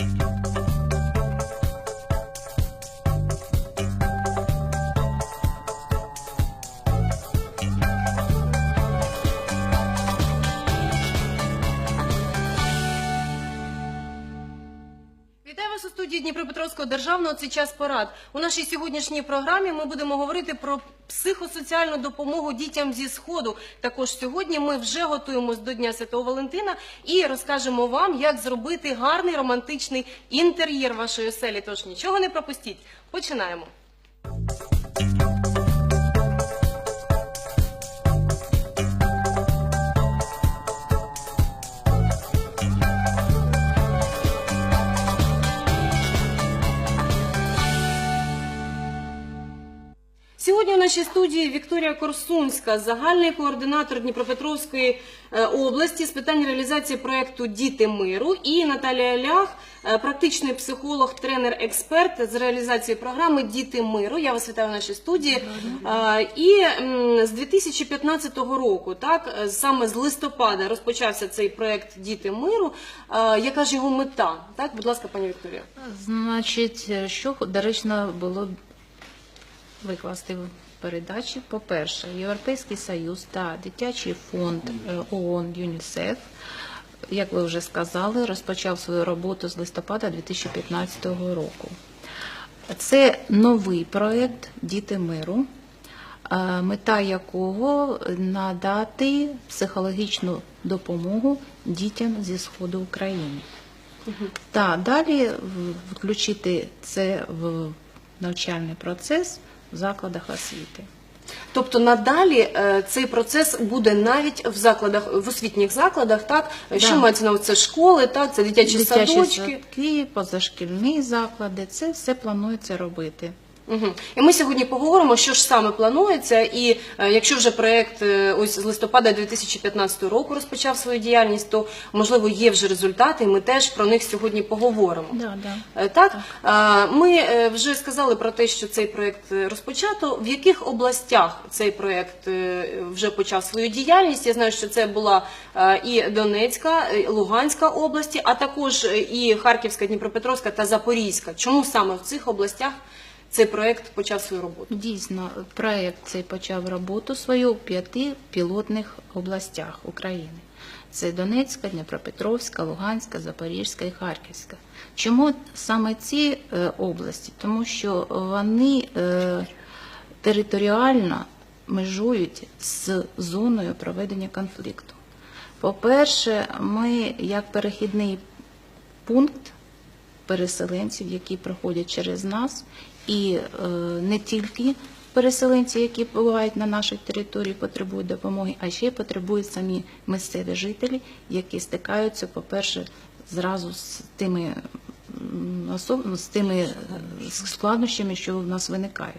Вітаю Дніпропетровського державного це час порад. У нашій сьогоднішній програмі ми будемо говорити про психосоціальну допомогу дітям зі сходу. Також сьогодні ми вже готуємось до Дня Святого Валентина і розкажемо вам, як зробити гарний романтичний інтер'єр вашої оселі. Тож нічого не пропустіть. Починаємо. Сьогодні у нашій студії Вікторія Корсунська, загальний координатор Дніпропетровської е, області з питань реалізації проекту Діти миру, і Наталія Лях, е, практичний психолог, тренер, експерт з реалізації програми Діти миру. Я вас вітаю в нашій студії. Е, І з 2015 року, так саме з листопада, розпочався цей проект Діти миру. Яка ж його мета? Так, будь ласка, пані Вікторія. Значить, що доречно було викласти в передачі? По-перше, Європейський Союз та дитячий фонд е, ООН ЮНІСЕФ, як ви вже сказали, розпочав свою роботу з листопада 2015 року. Це новий проєкт Діти миру, е, мета якого надати психологічну допомогу дітям зі сходу України. Та далі включити це в навчальний процес в закладах освіти. Тобто надалі е, цей процес буде навіть в закладах, в освітніх закладах, так що мається на увазі? це школи, так це дитячі, Дитячі садочки. садки, позашкільні заклади, це все планується робити. Угу. І ми сьогодні поговоримо, що ж саме планується, і е, якщо вже проект е, ось з листопада 2015 року розпочав свою діяльність, то можливо є вже результати, і ми теж про них сьогодні поговоримо. Да, да. Е, Так, Е, ми е, вже сказали про те, що цей проект е, розпочато. В яких областях цей проект е, вже почав свою діяльність? Я знаю, що це була е, і Донецька, і Луганська області, а також е, і Харківська, Дніпропетровська та Запорізька. Чому саме в цих областях цей проект почав свою роботу? Дійсно, проєкт цей почав роботу свою у п'яти пілотних областях України. Це Донецька, Дніпропетровська, Луганська, Запорізька і Харківська. Чому саме ці е, області? Тому що вони е, територіально межують з зоною проведення конфлікту. По-перше, ми як перехідний пункт переселенців, які проходять через нас, і е, не тільки переселенці, які бувають на нашій території, потребують допомоги, а ще й потребують самі місцеві жителі, які стикаються, по-перше, зразу з тими з тими е, складнощами, що в нас виникають.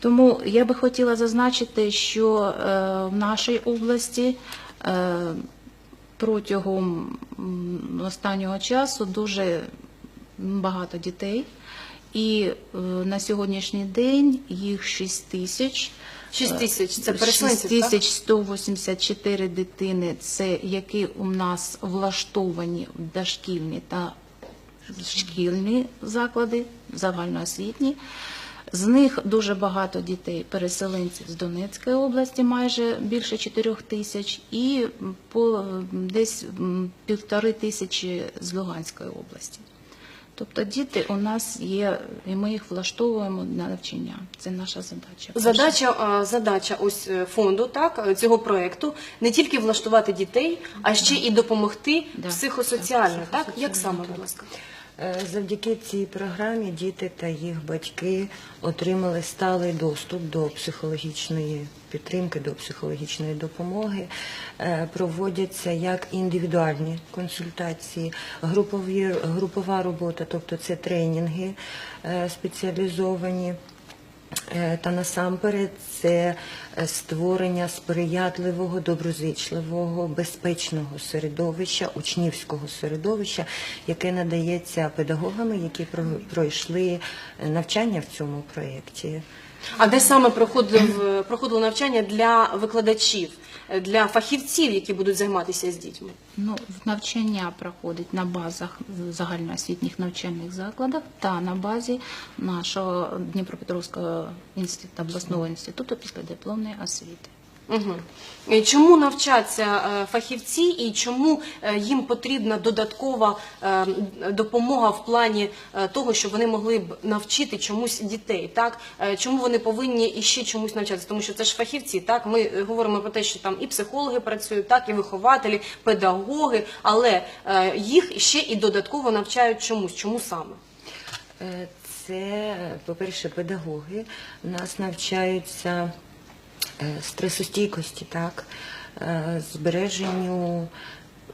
Тому я би хотіла зазначити, що е, в нашій області протягом останнього часу дуже багато дітей, і е, на сьогоднішній день їх 6 тисяч. 6 тисяч це 6 переселенців, так? тисяч 184 дитини, це які у нас влаштовані в дошкільні та шкільні заклади, загальноосвітні. З них дуже багато дітей переселенців з Донецької області, майже більше 4 тисяч, і по десь півтори тисячі з Луганської області. Тобто діти у нас є, і ми їх влаштовуємо на навчання. Це наша задача. Задача, а, задача ось е, фонду, так е, цього проекту не тільки влаштувати дітей, а ще і допомогти Да. психосоціально. Так як саме, будь ласка? Е, Завдяки цій програмі діти та їх батьки отримали сталий доступ до психологічної підтримки, до психологічної допомоги. Е, Проводяться як індивідуальні консультації, групові, групова робота, тобто це тренінги е, спеціалізовані. Е, Та насамперед це е, створення сприятливого, доброзичливого, безпечного середовища, учнівського середовища, яке надається педагогами, які пройшли навчання в цьому проєкті. А де саме проходив, проходило навчання для викладачів, для фахівців, які будуть займатися з дітьми? Ну, навчання проходить на базах загальноосвітніх навчальних закладах та на базі нашого Дніпропетровського інституту обласного інституту післядипломної освіти. Угу. Чому навчаться е, фахівці і чому е, їм потрібна додаткова е, допомога в плані того, щоб вони могли б навчити чомусь дітей? Так чому вони повинні іще чомусь навчатися? Тому що це ж фахівці. Так ми говоримо про те, що там і психологи працюють, так і вихователі, педагоги, але їх ще і додатково навчають чомусь. Чому саме? Це, по-перше, педагоги нас навчаються стресостійкості, так, е, збереженню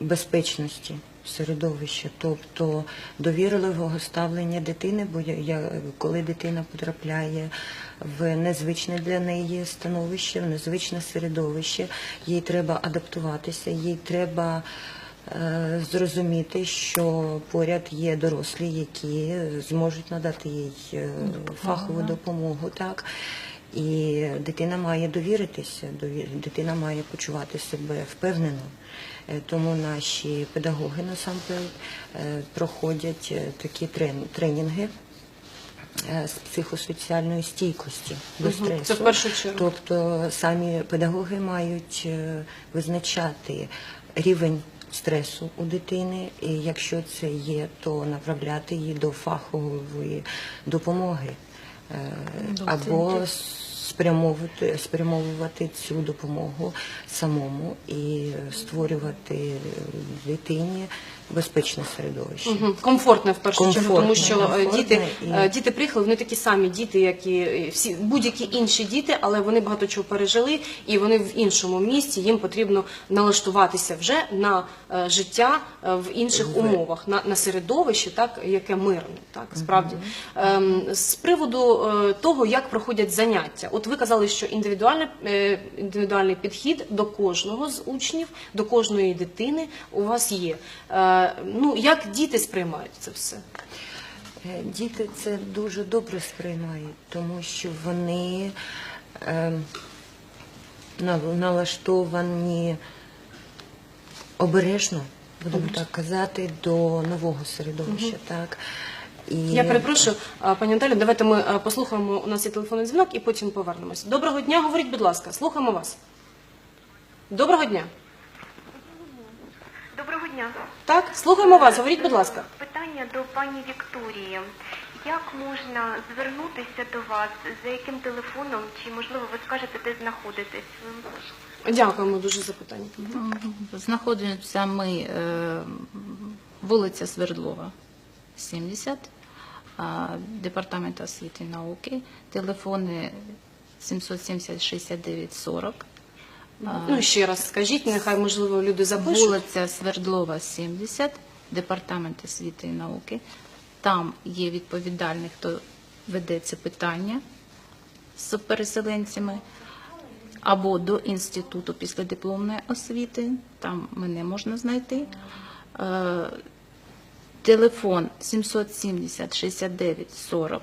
безпечності середовища, тобто довірливого ставлення дитини, бо коли дитина потрапляє в незвичне для неї становище, в незвичне середовище, їй треба адаптуватися, їй треба е, зрозуміти, що поряд є дорослі, які зможуть надати їй е, фахову допомогу, так. І дитина має довіритися, дові- дитина має почувати себе впевнено. Е, Тому наші педагоги насамперед е, проходять е, такі тренінги з психосоціальної стійкості до стресу. це в першу чергу. Тобто самі педагоги мають визначати рівень стресу у дитини, і якщо це є, то направляти її до фахової допомоги або спрямовувати, спрямовувати цю допомогу самому і створювати дитині безпечне середовище. Мгм. Комфортне в першу чергу, тому що е, комфортне діти, і- е, діти приїхали, вони такі самі діти, як і всі будь-які інші діти, але вони багато чого пережили, і вони в іншому місці. Їм потрібно налаштуватися вже на е, життя е, в інших умовах, на, на середовище, так яке мирне, так справді Ем, з приводу е, того, як проходять заняття. От ви казали, що індивідуальний, е, індивідуальний підхід до кожного з учнів, до кожної дитини у вас є. Е, Ну як діти сприймають це все? Е, Діти це дуже добре сприймають, тому що вони е, налаштовані обережно, будемо так казати, до нового середовища. Так? І Я перепрошую, пані Наталі, давайте ми послухаємо. У нас є телефонний дзвінок і потім повернемося. Доброго дня, говоріть, будь ласка, слухаємо вас. Доброго дня. Дня. Так, слухаємо вас, говоріть, будь ласка. Питання до пані Вікторії. Як можна звернутися до вас? За яким телефоном? Чи можливо ви скажете, де знаходитесь? Дякуємо дуже за питання. Знаходимося ми е, вулиця Свердлова, 70, а, департамент освіти і науки, телефони 770 69 40. Ну ще раз скажіть, нехай можливо люди запишуть. Вулиця Свердлова, 70, департамент освіти і науки. Там є відповідальний, хто веде це питання з переселенцями, або до інституту післядипломної освіти, там мене можна знайти. Е, Телефон 770 69 40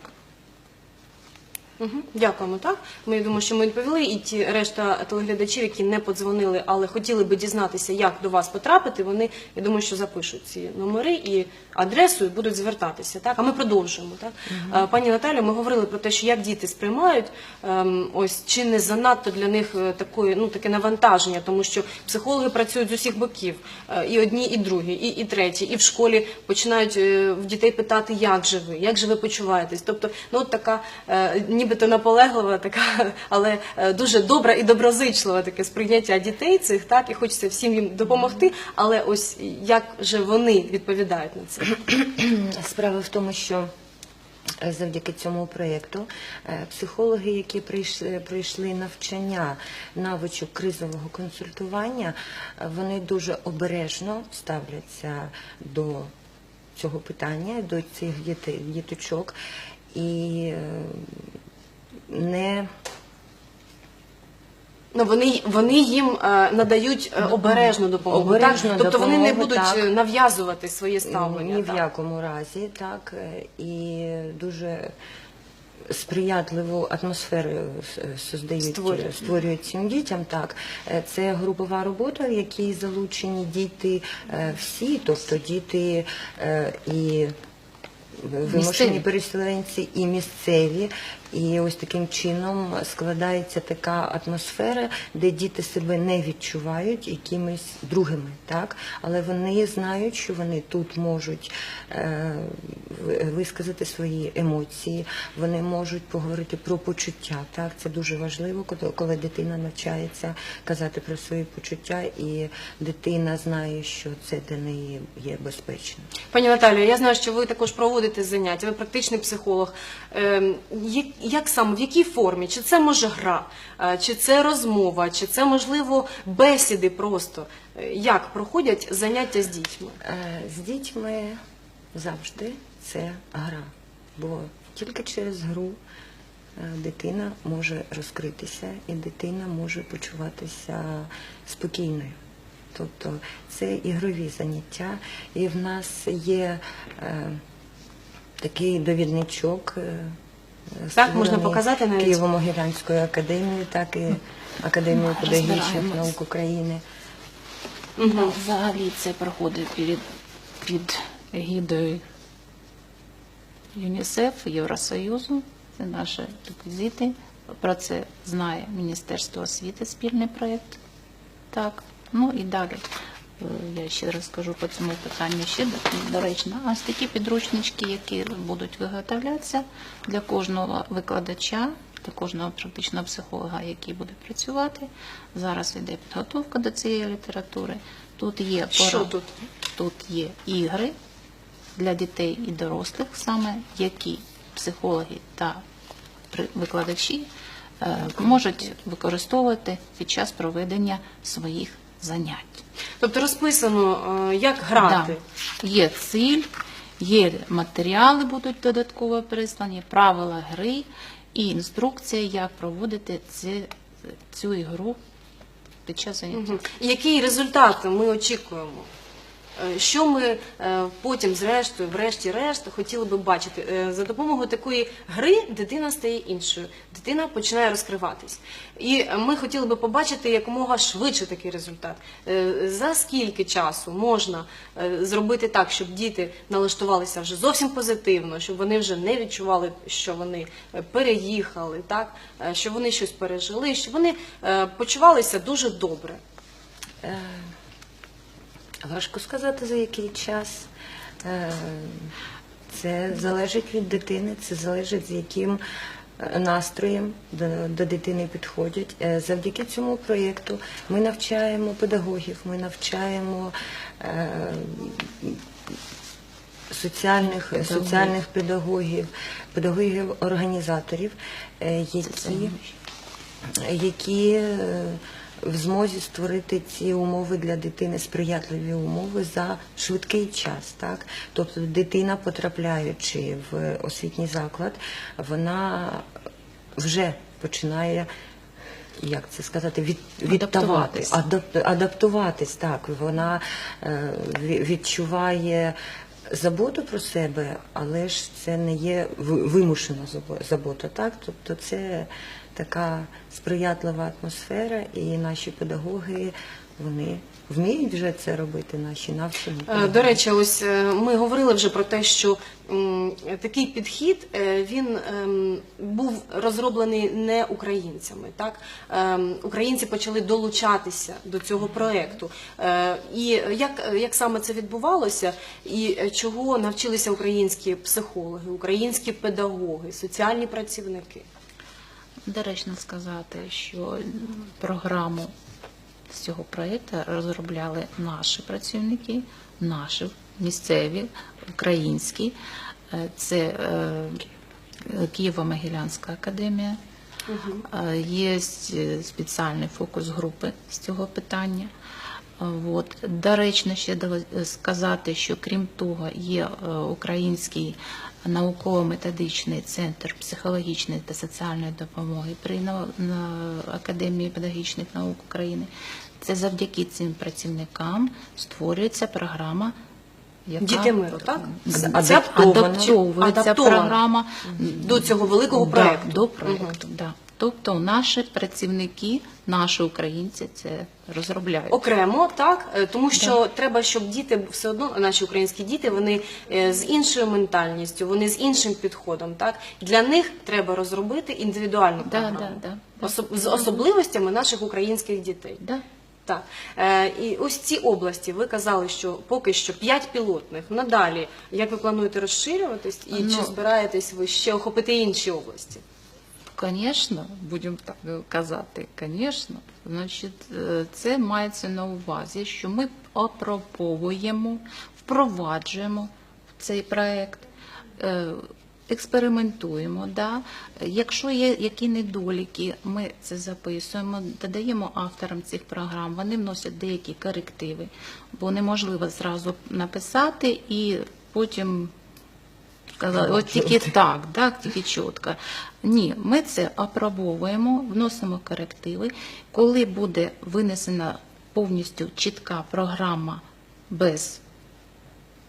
Дякуємо. Так ми я думаю, що ми відповіли, і ті решта телеглядачів, які не подзвонили, але хотіли би дізнатися, як до вас потрапити. Вони я думаю, що запишуть ці номери і адресу і будуть звертатися. Так, а ми продовжуємо. Так, Е, пані Наталі, ми говорили про те, що як діти сприймають ем, ось чи не занадто для них е, такої, ну таке навантаження, тому що психологи працюють з усіх боків, е, і одні, і другі, і, і треті, і в школі починають в дітей питати, як же ви, як же ви почуваєтесь. Тобто, ну от така е, нібито наполеглива, така, але е, дуже добра і доброзичлива таке сприйняття дітей цих, так і хочеться всім їм допомогти. Але ось як же вони відповідають на це? Справа в тому, що е, завдяки цьому проєкту е, психологи, які прийшли, пройшли навчання навичок кризового консультування, вони дуже обережно ставляться до цього питання, до цих дітей, діточок і не Ну вони вони їм е, надають е, обережну допомогу. Обережну так? Тобто вони не будуть так. е, нав'язувати своє ставлення. Ні в якому разі, так. е, І дуже сприятливу атмосферу е, создають, Створюють. створюють цим дітям. Так, Е, це групова робота, в якій залучені діти е, всі, тобто діти е, і вимушені переселенці і місцеві. І ось таким чином складається така атмосфера, де діти себе не відчувають якимись другими, так але вони знають, що вони тут можуть е, висказати свої емоції, вони можуть поговорити про почуття. Так, це дуже важливо, коли, коли дитина навчається казати про свої почуття, і дитина знає, що це для неї є безпечно. Пані Наталію, я знаю, що ви також проводите заняття, ви практичний психолог. Ем, як, саме, в якій формі? Чи це може гра, Е, чи це розмова, чи це можливо бесіди просто? Е, Як проходять заняття з дітьми? Е, З дітьми завжди це гра, бо тільки через гру дитина може розкритися і дитина може почуватися спокійною. Тобто це ігрові заняття, і в нас є е, такий довідничок. е, Так, можна показати навіть? Києво-Могилянською академією, так і Академією педагогічних Розбираємось. наук України. Взагалі це проходить під, під егідою ЮНІСЕФ, Євросоюзу. Це наші реквізити. Про це знає Міністерство освіти, спільний проєкт. Так, ну і далі. Я ще розкажу по цьому питанню ще до- доречно. А такі підручнички, які будуть виготовлятися для кожного викладача, для кожного практичного психолога, який буде працювати. Зараз йде підготовка до цієї літератури. Тут є Що тут? Тут є ігри для дітей і дорослих, саме які психологи та викладачі е, можуть використовувати під час проведення своїх занять. Тобто розписано, е, як грати. Да. Є ціль, є матеріали будуть додатково прислані, правила гри і інструкція, як проводити ці, цю ігру під час заняття. Мгм. Який результат ми очікуємо? Е, Що ми е, потім, зрештою, врешті-решт, хотіли би бачити? Е, За допомогою такої гри дитина стає іншою, дитина починає розкриватись. І ми хотіли би побачити якомога швидше такий результат. За скільки часу можна зробити так, щоб діти налаштувалися вже зовсім позитивно, щоб вони вже не відчували, що вони переїхали, так? що вони щось пережили, щоб вони почувалися дуже добре. Важко сказати за який час. Е, Це залежить від дитини, це залежить з яким е, настроєм до, до дитини підходять. Е, Завдяки цьому проєкту ми навчаємо педагогів, ми навчаємо е, соціальних, Педагогів. соціальних педагогів, педагогів-організаторів, які які в змозі створити ці умови для дитини, сприятливі умови за швидкий час. Так? Тобто дитина, потрапляючи в освітній заклад, вона вже починає. Як це сказати, від, відтавати, адап- адаптуватись, так. Вона е, відчуває заботу про себе, але ж це не є вимушена забота, так? Тобто це така сприятлива атмосфера, і наші педагоги вони вміють вже це робити, наші навчені. Е. До речі, ось е, ми говорили вже про те, що такий підхід е, він ем, був розроблений не українцями. Так Ем, українці почали долучатися до цього проекту. Е, І як, як саме це відбувалося, і чого навчилися українські психологи, українські педагоги, соціальні працівники? Доречно сказати, що програму з цього проєкту розробляли наші працівники, наші місцеві, українські. Е, Це е, Києво-Могилянська академія. Е, Є е, спеціальні фокус-групи з цього питання. От. Доречно ще сказати, що крім того, є український науково-методичний центр психологічної та соціальної допомоги при Академії педагогічних наук України. Це завдяки цим працівникам створюється програма яка Діти миру, так? Адаптована. Адаптовується адаптована. програма До цього великого проєкту. До угу. да. Тобто наші працівники, наші українці це розробляють. Окремо, так Е, тому що треба, щоб діти все одно, наші українські діти, вони е, з іншою ментальністю, вони з іншим підходом. Так для них треба розробити індивідуальну програму да, да. Особ- з особливостями наших українських дітей. Да. Так, е, і ось ці області ви казали, що поки що 5 пілотних. Надалі, як ви плануєте розширюватись, і чи Ну. збираєтесь ви ще охопити інші області? Звісно, будемо так казати, звісно. Значить, е, це мається на увазі, що ми опробовуємо, впроваджуємо цей проект, е, експериментуємо. Да? Якщо є які недоліки, ми це записуємо, додаємо авторам цих програм, вони вносять деякі корективи, бо неможливо зразу написати і потім сказали, от тільки так, так, тільки чітко. Ні, ми це опробовуємо, вносимо корективи. Коли буде винесена повністю чітка програма без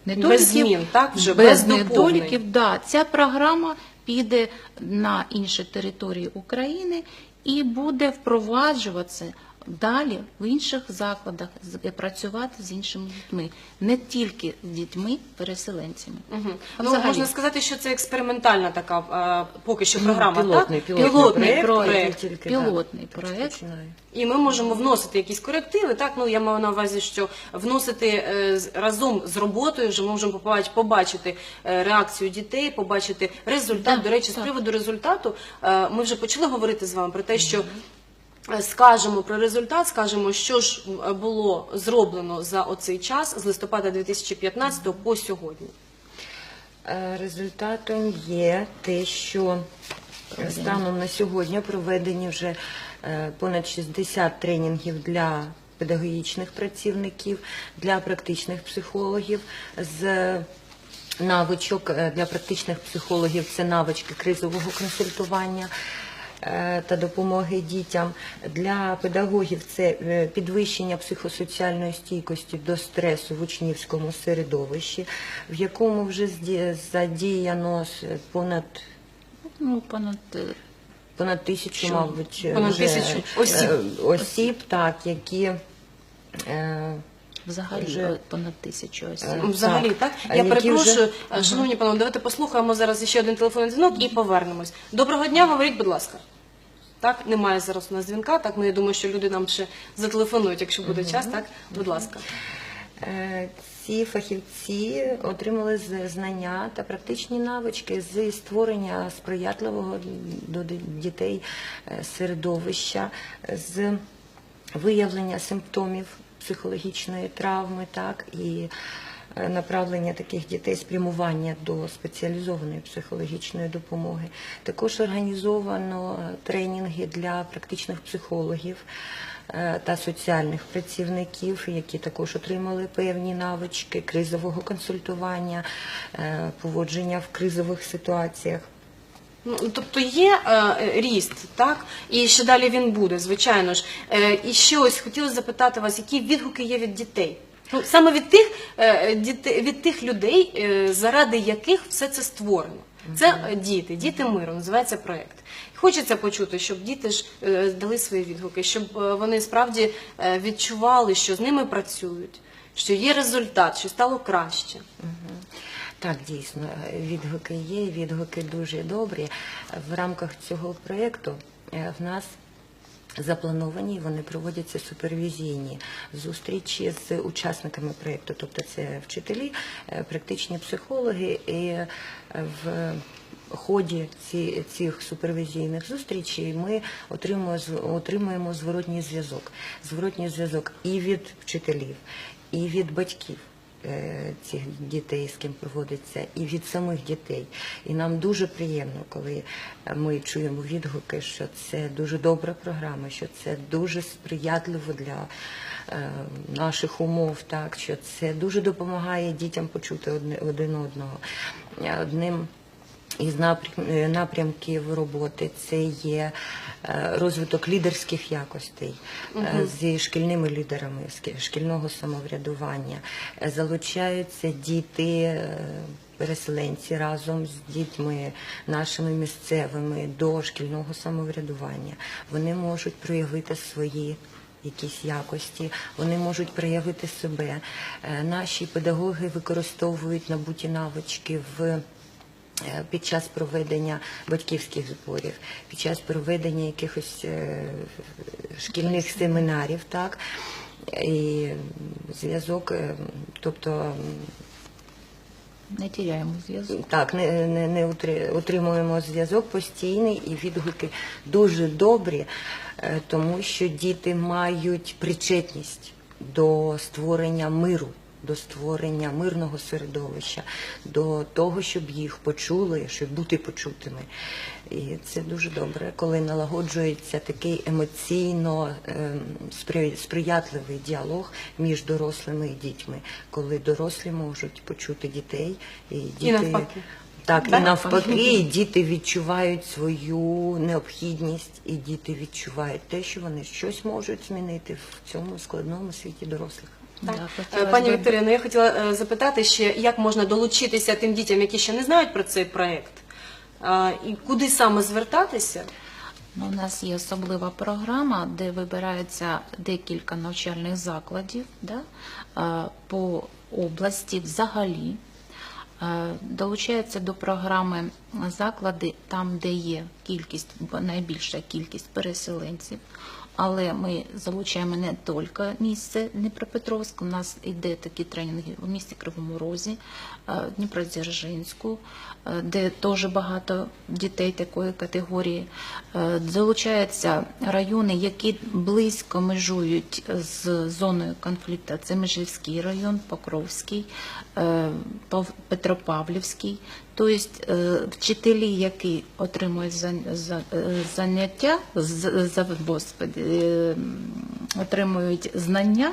недоліків, Без змін, так? Вже без, без недоліків, да, ця програма піде на інші території України і буде впроваджуватися далі в інших закладах, працювати з іншими дітьми, не тільки з дітьми-переселенцями. Угу. Ну, взагалі? можна сказати, що це експериментальна така е, поки що програма, пілотний, так? пілотний пілотний проект, проект. проект. Тільки, Пілотний так, проект. починаю. І ми можемо вносити якісь корективи. Так, ну я маю на увазі, що вносити е, разом з роботою вже ми можемо побачити, побачити е, реакцію дітей, побачити результат. Так, До речі, з приводу результату е, ми вже почали говорити з вами про те, що. Скажемо про результат, скажемо, що ж було зроблено за оцей час з листопада 2015 по сьогодні. Е, Результатом є те, що станом на сьогодні проведені вже е, понад 60 тренінгів для педагогічних працівників, для практичних психологів з навичок е, для практичних психологів це навички кризового консультування та допомоги дітям. Для педагогів це е, підвищення психосоціальної стійкості до стресу в учнівському середовищі, в якому вже задіяно понад Ну, понад е, понад тисячу, Що? мабуть, Понад вже, тисячу осіб. е, осіб, так, які е, взагалі Вже- е, понад тисячу осіб. Е, Взагалі, так? А Я які перепрошую, вже- шановні панове, давайте послухаємо зараз ще один телефонний дзвінок і повернемось. Доброго дня, говоріть, будь ласка. Так, немає зараз у нас дзвінка, так, ну я думаю, що люди нам ще зателефонують, якщо буде час, так? Будь ласка. Е, Ці фахівці отримали з- знання та практичні навички з створення сприятливого до ди- дітей е, середовища, з виявлення симптомів психологічної травми, так і направлення таких дітей, спрямування до спеціалізованої психологічної допомоги. Також організовано е, тренінги для практичних психологів е, та соціальних працівників, які також отримали певні навички кризового консультування, е, поводження в кризових ситуаціях. Ну, тобто є е, ріст, так? І ще далі він буде, звичайно ж. Е, і ще ось хотілося запитати вас, які відгуки є від дітей? Ну, саме від тих, е, діти- від тих людей, е, заради яких все це створено. Це е, діти, діти миру, називається проект. Хочеться почути, щоб діти ж е, дали свої відгуки, щоб е, вони справді е, відчували, що з ними працюють, що є результат, що стало краще. Так, дійсно, відгуки є, відгуки дуже добрі. В рамках цього проєкту е, в нас заплановані, вони проводяться супервізійні зустрічі з учасниками проєкту, тобто це вчителі, е, практичні психологи і е, в ході цих супервізійних зустрічей ми отримуємо, зворотній зв'язок. Зворотній зв'язок і від вчителів, і від батьків цих дітей, з ким проводиться, і від самих дітей. І нам дуже приємно, коли е, ми чуємо відгуки, що це дуже добра програма, що це дуже сприятливо для е, наших умов, так що це дуже допомагає дітям почути один одного. Е, Одним із е, напрямків роботи це є е, розвиток лідерських якостей е, зі шкільними лідерами шкільного самоврядування. Залучаються діти. Переселенці разом з дітьми нашими місцевими до шкільного самоврядування вони можуть проявити свої якісь якості, вони можуть проявити себе. Наші педагоги використовують набуті навички в під час проведення батьківських зборів, під час проведення якихось е, шкільних семінарів, так. І зв'язок, е, тобто Не тіряємо зв'язок. так, не, не, не утримуємо зв'язок постійний і відгуки дуже добрі, е, тому що діти мають причетність до створення миру, до створення мирного середовища, до того, щоб їх почули, щоб бути почутими. І це дуже добре, коли налагоджується такий емоційно ем, сприятливий діалог між дорослими і дітьми, коли дорослі можуть почути дітей і діти навпаки. так, Так? і навпаки, і діти відчувають свою необхідність, і діти відчувають те, що вони щось можуть змінити в цьому складному світі дорослих. Так. Да, Е, Пані б- Вікторія, ну я хотіла е, запитати ще, як можна долучитися тим дітям, які ще не знають про цей проект, і куди саме звертатися? Ну, У нас є особлива програма, де вибирається декілька навчальних закладів да, е, по області взагалі. Е, Долучаються до програми заклади там, де є кількість, найбільша кількість переселенців. Але ми залучаємо не тільки місце Дніпропетровськ. У нас йде такі тренінги у місті Кривому Розі, е, Дніпродзержинську, е, де теж багато дітей такої категорії. Е, Залучаються райони, які близько межують з зоною конфлікту. Це Межівський район, Покровський, Петропавлівський. Тобто е, вчителі, які отримують е, заняття, господи, е, отримують знання,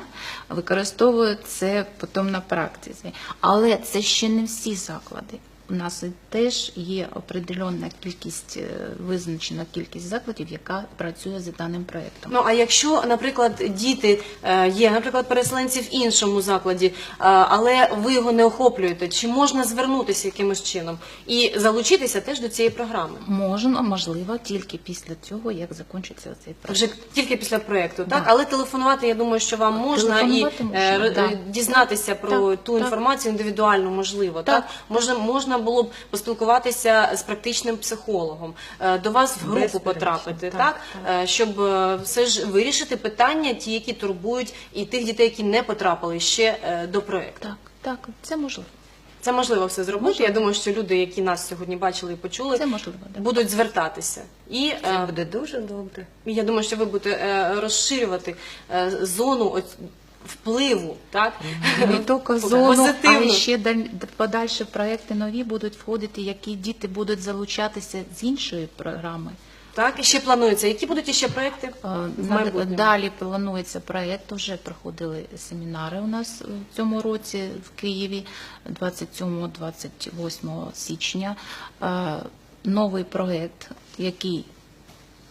використовують це потім на практиці. Але це ще не всі заклади. У нас теж є определенна кількість, е, визначена кількість закладів, яка працює за даним проєктом. Ну а якщо, наприклад, діти е, є, наприклад, переселенці в іншому закладі, е, але ви його не охоплюєте, чи можна звернутися якимось чином і залучитися теж до цієї програми? Можна, можливо, тільки після цього, як закінчиться цей проєкт. Вже тільки після проєкту, так? Да. Але телефонувати, я думаю, що вам можна і можна, да. дізнатися про Так, ту так. інформацію індивідуально, можливо. Так. Так. Можна, можна було б поспілкуватися з практичним психологом, е, до вас в групу потрапити, так, так, Е, щоб е, все ж вирішити питання, ті, які турбують, і тих дітей, які не потрапили ще до проєкту. Так, так, це можливо. Це можливо все зробити. Можливо. Я думаю, що люди, які нас сьогодні бачили і почули, Це можливо, да. будуть звертатися. І Це буде дуже добре. я думаю, що ви будете розширювати зону впливу, так? Не тільки зону, а ще подальші проекти нові будуть входити, які діти будуть залучатися з іншої програми. Так, і ще планується. Які будуть іще проекти Е, в майбутньому? Далі планується проєкт. Вже проходили семінари у нас в цьому році в Києві 27-28 січня. Е, Новий проєкт, який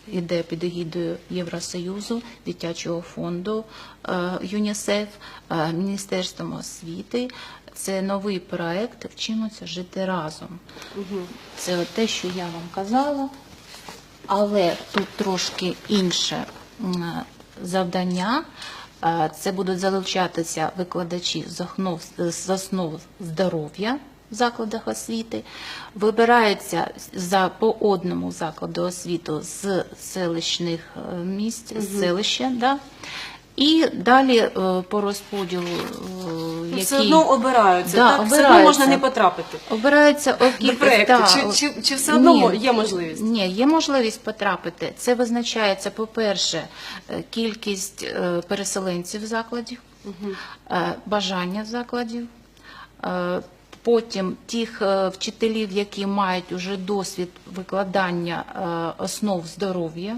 йде під егідою Євросоюзу, дитячого фонду е, ЮНІСЕФ, е, Міністерством освіти. Це новий проєкт Вчимося жити разом. Це те, що я вам казала, але тут трошки інше завдання. Е, Це будуть залучатися викладачі з основ здоров'я в закладах освіти. Вибираються за по одному закладу освіти з селищних е, місць, з селища. Да? І далі е, по розподілу, е, Ну, Все одно обираються, Да, так? Все одно можна не потрапити обирається о до кількість, да, Чи, чи, чи все одно Ні. є можливість? Ні, є можливість потрапити. Це визначається, по-перше, кількість переселенців закладів, е, бажання закладів, потім тих е, вчителів, які мають уже досвід викладання е, основ здоров'я.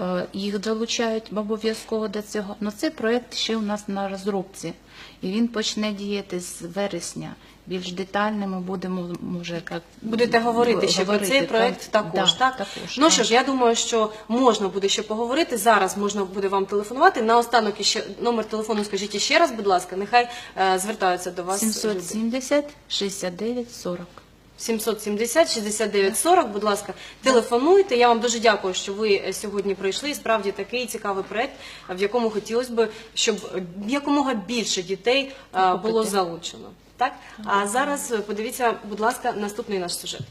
Е, їх долучають обов'язково до цього. Але цей проєкт ще у нас на розробці, і він почне діяти з вересня. Більш детально ми будемо, може, як Будете говорити ще про цей так. проект також, Да, так? також, ну що ж, я думаю, що можна буде ще поговорити. Зараз можна буде вам телефонувати. Наостанок іще номер телефону скажіть ще раз, будь ласка, нехай е, звертаються до вас. люди. 770 69 40. 770 69 40, будь ласка, телефонуйте. Я вам дуже дякую, що ви е, сьогодні прийшли. І Справді такий цікавий проект, в якому хотілося б, щоб якомога більше дітей е, було залучено. Так? А зараз е, подивіться, будь ласка, наступний наш сюжет.